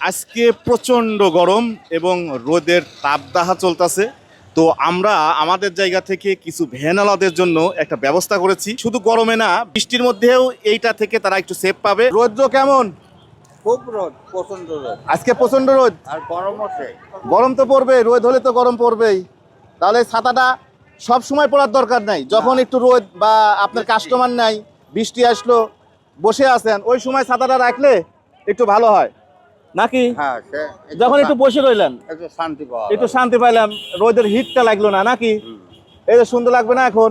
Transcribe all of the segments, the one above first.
আজকে প্রচণ্ড গরম এবং রোদের তাপদাহা চলতেছে। তো আমরা আমাদের জায়গা থেকে কিছু ভ্যানালাদের জন্য একটা ব্যবস্থা করেছি। শুধু গরমে না বৃষ্টির মধ্যেও এইটা থেকে তারা একটু সেফ পাবে। রৌদ্র কেমন? খুব রোদ প্রচণ্ড রোদ। আজকে প্রচণ্ড রোদ? আর গরম গরম তো পড়বে রোদ হলে তো গরম পড়বেই। তাহলে ছাতাটা সব সময় পড়ার দরকার নাই। যখন একটু রোদ বা আপনার কাস্টমার নাই বৃষ্টি আসলো বসে আছেন ওই সময় ছাতাটা রাখলে একটু ভালো হয়। নাকি? হ্যাঁ যখন একটু বসে রইলেন। একটু শান্তি একটু শান্তি পাইলাম রোদের হিটটা লাগল না নাকি? এই যে সুন্দর লাগবে না এখন?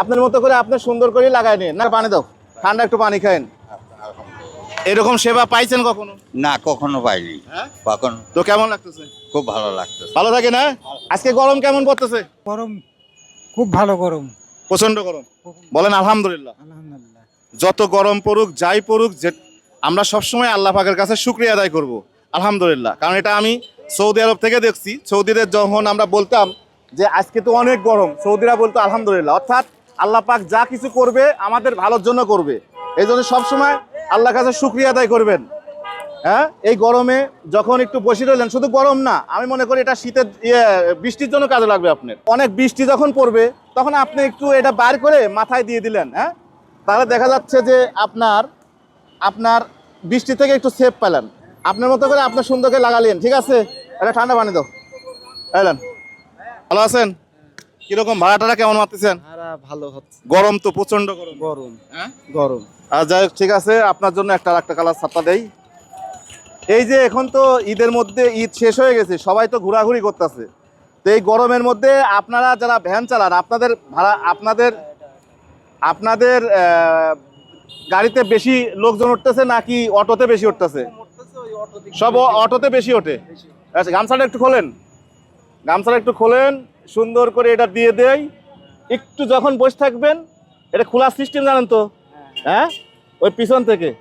আপনার মতো করে আপনি সুন্দর করে লাগাই নিন। না পানি দাও। ঠান্ডা একটু পানি খাইন। এরকম সেবা পাইছেন কখনো? না কখনো পাইনি। হ্যাঁ? কখন তো কেমন লাগতেছে? খুব ভালো লাগতেছে। ভালো থাকে না? আজকে গরম কেমন পড়তেছে? গরম খুব ভালো গরম। প্রচণ্ড গরম। বলেন আলহামদুলিল্লাহ। আলহামদুলিল্লাহ। যত গরম পড়ুক যাই পড়ুক যে আমরা সবসময় আল্লাহ পাকের কাছে শুক্রিয়া আদায় করব, আলহামদুলিল্লাহ। কারণ এটা আমি সৌদি আরব থেকে দেখছি। সৌদিদের যখন আমরা বলতাম যে, আজকে তো অনেক গরম। সৌদিরা বলতো, আলহামদুলিল্লাহ। অর্থাৎ আল্লাহ পাক যা কিছু করবে, আমাদের ভালোর জন্য করবে। এই জন্য সবসময় আল্লাহর কাছে শুক্রিয়া আদায় করবেন। হ্যাঁ? এই গরমে যখন একটু বসে রইলেন, শুধু গরম না, আমি মনে করি এটা শীতের ইয়ে বৃষ্টির জন্য কাজে লাগবে আপনার। অনেক বৃষ্টি যখন পড়বে, তখন আপনি একটু এটা বার করে মাথায় দিয়ে দিলেন হ্যাঁ? তাহলে দেখা যাচ্ছে যে আপনার আপনার বৃষ্টি থেকে একটু সেফ পেলেন আপনার মতো করে আপনার সুন্দর করে লাগালেন ঠিক আছে? এটা ঠান্ডা পানি দাও। এলেন ভালো আছেন? কীরকম ভাড়াটারা কেমন মারতেছেন? ভালো হচ্ছে। গরম তো প্রচণ্ড গরম। গরম। হ্যাঁ? গরম। আর যাই ঠিক আছে আপনার জন্য একটা আর একটা কালার ছাপা দেই। এই যে এখন তো ঈদের মধ্যে ঈদ শেষ হয়ে গেছে সবাই তো ঘোরাঘুরি করতেছে। তো এই গরমের মধ্যে আপনারা যারা ভ্যান চালান আপনাদের ভাড়া আপনাদের আপনাদের গাড়িতে বেশি লোকজন উঠতেছে নাকি অটোতে বেশি উঠতেছে? সব অটোতে বেশি ওঠে। আচ্ছা গামছাটা একটু খোলেন। গামছাটা একটু খোলেন, সুন্দর করে এটা দিয়ে দেই। একটু যখন বসে থাকবেন, এটা খোলা সিস্টেম জানেন তো? হ্যাঁ? ওই পিছন থেকে।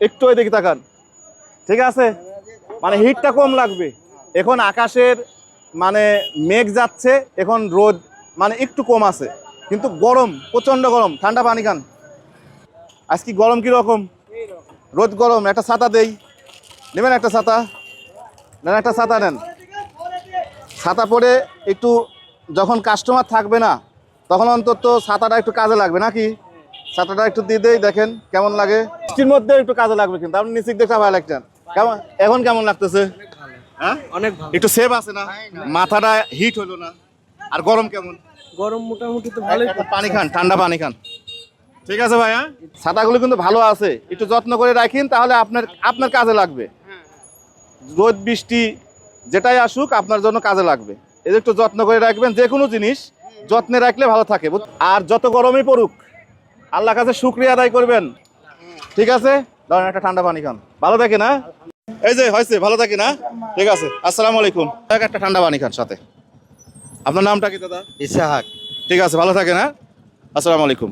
একটু ওই দিকে তাকান। ঠিক আছে? মানে হিটটা কম লাগবে। এখন আকাশের মানে মেঘ যাচ্ছে, এখন রোদ মানে একটু কম আছে। কিন্তু গরম প্রচণ্ড গরম। ঠান্ডা পানি খান। আজ কি গরম কি রকম রোদ গরম একটা ছাতা দেই। নেবেন একটা ছাতা? নেন একটা ছাতা নেন। ছাতা পরে একটু যখন কাস্টমার থাকবে না তখন অন্তত ছাতাটা একটু কাজে লাগবে নাকি? ছাতাটা একটু দিয়ে দেই দেখেন কেমন লাগে। বৃষ্টির মধ্যে একটু কাজে লাগবে কিন্তু আপনি নিচে দেখা ভালো লাগছেন কেমন এখন কেমন লাগতেছে? হ্যাঁ? অনেক একটু সেভ আছে না? মাথাটা হিট হলো না? আর গরম কেমন? গরম মোটামুটি তো ভালোই পানি খান ঠান্ডা পানি খান। ঠিক আছে ভাই হ্যাঁ ছাতাগুলো কিন্তু ভালো আছে। একটু যত্ন করে রাখেন তাহলে আপনার আপনার কাজে লাগবে। রোদ বৃষ্টি যেটাই আসুক আপনার জন্য কাজে লাগবে। এই যে একটু যত্ন করে রাখবেন যে কোনো জিনিস যত্নে রাখলে ভালো থাকে। বুঝ- আর যত গরমই পড়ুক আল্লাহ কাছে শুক্রিয়া আদায় করবেন। ঠিক আছে? ধরেন একটা ঠান্ডা পানি খান। ভালো থাকে না এই যে হয়েছে ভালো থাকে না ঠিক আছে আসসালামু আলাইকুম। এক একটা ঠান্ডা পানি খান সাথে। আপনার নামটা কি দাদা? ইসাহাক। ঠিক আছে ভালো থাকে না আসসালামু আলাইকুম।